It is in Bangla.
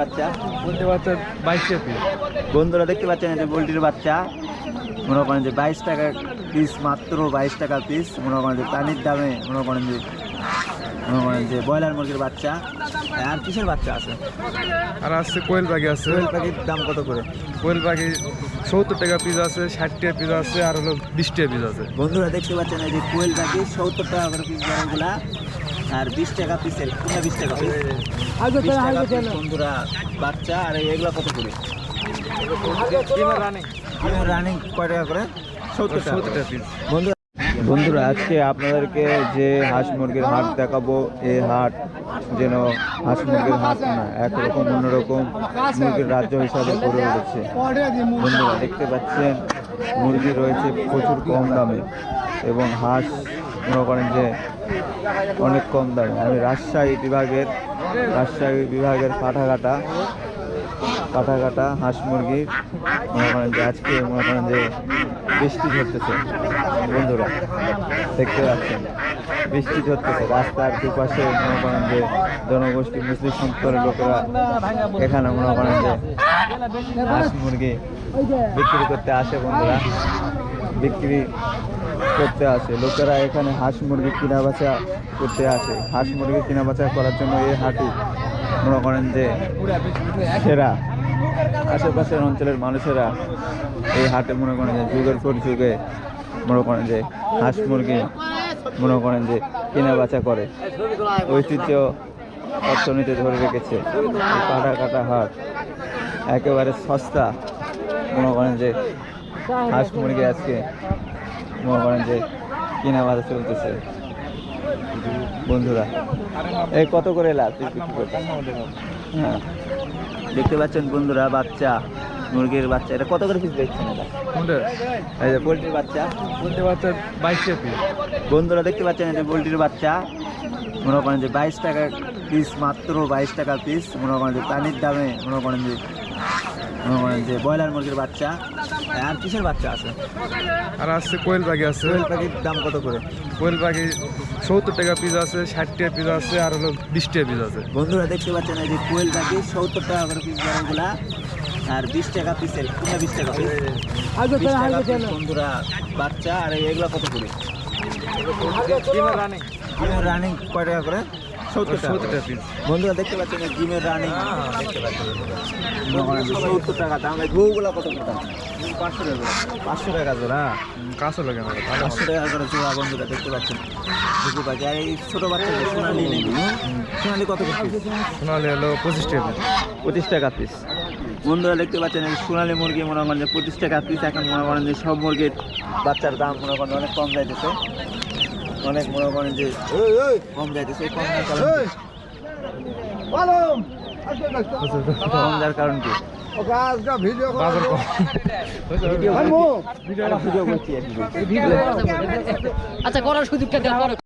বাচ্চা? বলতে পারছে বাইশে বন্ধুরা দেখতে পাচ্ছেন এই যে পোলট্রির বাচ্চা? মনে করেন যে বাইশ টাকা পিস মাত্র বাইশ টাকা পিস মনে করেন যে পানির দামে মনে করেন যে মনে করেন যে ব্রয়লার মুরগির বাচ্চা। আর কিসের বাচ্চা আছে? আর আছে কোয়েল পাখি আছে। কোয়েল পাখির দাম কত করে? কোয়েল পাখি সত্তর টাকা পিস আছে ষাট টাকা পিস আছে আর হলো বিশ টাকা পিস আছে। বন্ধুরা দেখতে পাচ্ছেন এই যে কোয়েল পাখি সত্তর টাকা করে পিস বড়গুলা আর বিশ টাকা পিসের কোনটা বিশ টাকা পিস বিশ টাকা পিস বন্ধুরা বাচ্চা আর এগুলা কত করে? রানিং রানিং কয় টাকা করে? সত্তর টাকা। সত্তর টাকা পিস বন্ধুরা বন্ধুরা আজকে আপনাদেরকে যে হাঁস মুরগির হাট দেখাবো এই হাট যেন হাঁস মুরগির হাট না একরকম অন্যরকম মুরগির রাজ্য হিসাবে গড়ে উঠেছে। বন্ধুরা দেখতে পাচ্ছেন মুরগি রয়েছে প্রচুর কম দামে এবং হাঁস মনে করেন যে অনেক কম দামে। আমি রাজশাহী বিভাগের রাজশাহী বিভাগের কাটাঘাটা কাটাকাটা হাঁস মুরগি মনে করেন যে আজকে মনে করেন যে বৃষ্টি ঝরতেছে। বন্ধুরা, দেখতে পাচ্ছেন, বৃষ্টি ঝরতেছে। রাস্তার দুপাশে মনে করেন যে জনগোষ্ঠী, মুসলিম সম্প্রদায়ের লোকেরা এখানে মনে করেন যে হাঁস মুরগি বিক্রি করতে আসে বন্ধুরা। বিক্রি করতে আসে। লোকেরা এখানে হাঁস মুরগি কেনা বেচা করতে আসে। হাঁস মুরগি কেনা বেচা করার জন্য এই হাটই মনে করেন যে সেরা। আশেপাশের অঞ্চলের মানুষেরা এই হাটে মনে করেন যে যুগের পর যুগে মনে করেন যে হাঁস মুরগি মনে করেন যে কেনা বেচা করে। ঐতিহ্য অর্থনীতি ধরে রেখেছে। কাটা কাটা হাট একেবারে সস্তা। মনে করেন যে হাঁস মুরগি আজকে মনে করেন যে কেনা বাজার চলতেছে। বন্ধুরা এই কত করে লাভ হ্যাঁ। দেখতে পাচ্ছেন বন্ধুরা বাচ্চা মুরগির বাচ্চা এটা কত করে পিস দেখছেন এটা এই যে পোলট্রির বাচ্চা। বলতে পারছে বাইশে পিস বন্ধুরা দেখতে পাচ্ছেন এই যে পোলট্রির বাচ্চা। মনে করেন যে বাইশ টাকা পিস মাত্র বাইশ টাকা পিস। মনে করেন যে পানির দামে মনে করেন যে মনে করেন যে ব্রয়লার মুরগির বাচ্চা। আর কিসের বাচ্চা আছে? আর আসছে কোয়েল পাখি আছে। কোয়েল পাখির দাম কত করে? কোয়েল পাখি সত্তর টাকা পিস আছে ষাট টাকা পিস আছে আর হলো বিশ টাকা পিস আছে। বন্ধুরা দেখতে পাচ্ছেন এই যে কোয়েল পাখি সত্তর টাকা করে পিস বড়গুলা আর বিশ টাকা পিসের কোনটা বিশ টাকা পিস। বন্ধুরা বাচ্চা আর এগুলো কত করে? রানিং রানিং কয় টাকা করে? সত্তর টাকা সত্তর টাকা পিস বন্ধুরা দেখতে পাচ্ছেন ডিমের রানিং দেখতে পাচ্ছেন সত্তর টাকা দাম। বউগুলো কত পাঁচশো টাকা। পাঁচশো টাকা জোড়া? কাঁচা লাগে না পাঁচশো টাকা করে জোড়া বন্ধুরা দেখতে পাচ্ছেন। বুঝতে পারছি। আর এই ছোটো বাচ্চা যে সোনালি নেই সোনালি কত করে piece? সোনালি হলো পঁচিশ টাকা পিস পঁচিশ টাকা পিস বন্ধুরা দেখতে পাচ্ছেন এই সোনালি মুরগি মনে করেন যে পঁচিশ টাকা পিস এখন মনে করেন যে সব মুরগির বাচ্চার দাম মনে করেন অনেক কম যাইতেছে। অনেক মনে করেন যে কম যাইতেছে কম যাওয়ার কারণ কি? কম কারণ কি। আচ্ছা করার সুযোগটা দেওয়া